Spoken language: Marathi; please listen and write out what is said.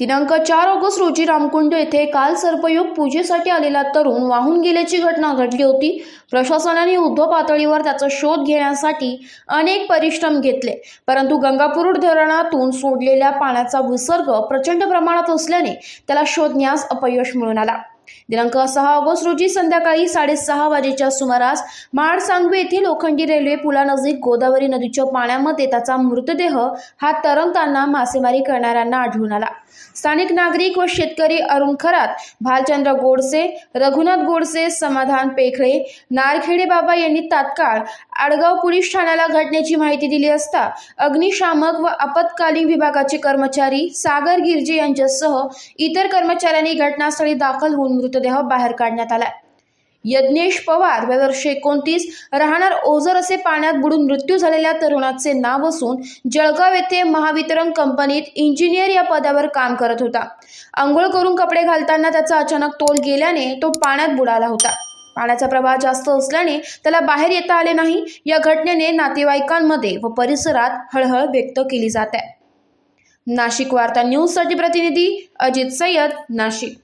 दिनांक चार ऑगस्ट रोजी रामकुंड येथे काल सर्पयोग पूजेसाठी आलेला तरुण वाहून गेल्याची घटना घडली होती. प्रशासनाने युद्ध पातळीवर त्याचा शोध घेण्यासाठी अनेक परिश्रम घेतले परंतु गंगापूर धरणातून सोडलेल्या पाण्याचा विसर्ग प्रचंड प्रमाणात असल्याने त्याला शोधण्यास अपयश मिळून आला. दिनांक सहा ऑगस्ट रोजी संध्याकाळी साडेसहा वाजेच्या सुमारास माड सांगवे येथील लोखंडी रेल्वे पुलानजीक गोदावरी नदीच्या पाण्यामध्ये त्याचा मृतदेह हा तरंगताना मासेमारी करणाऱ्यांना आढळून आला. स्थानिक नागरिक व शेतकरी अरुण खरात भालचंद्र गोडसे रघुनाथ गोडसे समाधान पेखळे नारखेडे बाबा यांनी तात्काळ आडगाव पोलीस ठाण्याला घटनेची माहिती दिली असता अग्निशामक व आपत्कालीन विभागाचे कर्मचारी सागर गिरजे यांच्यासह इतर कर्मचाऱ्यांनी घटनास्थळी दाखल होऊन मृतदेह बाहेर काढण्यात आला यज्ञेश पवार वय वर्ष एकोणतीस राहणार ओझर असे पाण्यात बुडून मृत्यू झालेल्या तरुणाचे नाव असून जळगाव येथे महावितरण कंपनीत इंजिनियर या पदावर काम करत होता. आंघोळ करून कपडे घालताना त्याचा अचानक तोल गेल्याने तो पाण्यात बुडाला होता. पाण्याचा प्रवाह जास्त असल्याने त्याला बाहेर येता आले नाही. या घटनेने नातेवाईकांमध्ये व परिसरात हळहळ व्यक्त केली जात आहे. नाशिक वार्ता न्यूजसाठी प्रतिनिधी अजित सय्यद नाशिक.